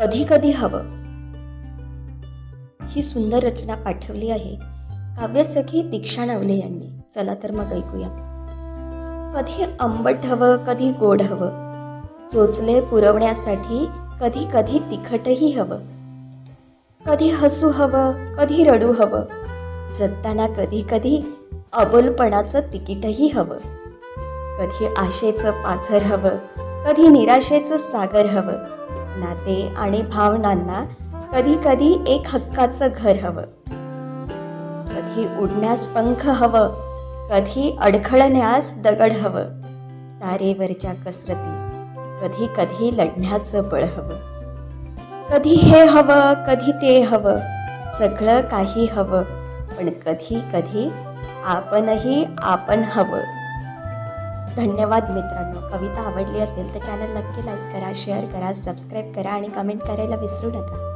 कधी कधी हवं. ही सुंदर रचना पाठवली आहे. काव्यसखी दीक्षा नवले यांनी. चला तर मग ऐकूया. कधी आंबट हवं कधी गोड हवं. चोचले पुरवण्यासाठी कधी कधी तिखटही हवं. कधी हसू हवं कधी रडू हवं. जगताना कधी कधी अबोलपणाचं तिकीटही हवं. कधी आशेचं पाझर हवं कधी निराशेचं सागर हवं. नाते आणि भावनांना कधी कधी एक हक्काचं घर हवं. कधी उडण्यास पंख हवं कधी अडखळण्यास दगड हवं. तारेवरच्या कसरतीस कधी कधी लढण्याचं बळ हवं. कधी हे हवं कधी ते हवं सगळं काही हवं पण कधी कधी आपणही आपण हवं. धन्यवाद मित्रांनो. कविता आवडली असेल तर चॅनल नक्की लाईक करा शेअर करा सबस्क्राईब करा आणि कमेंट करायला विसरू नका.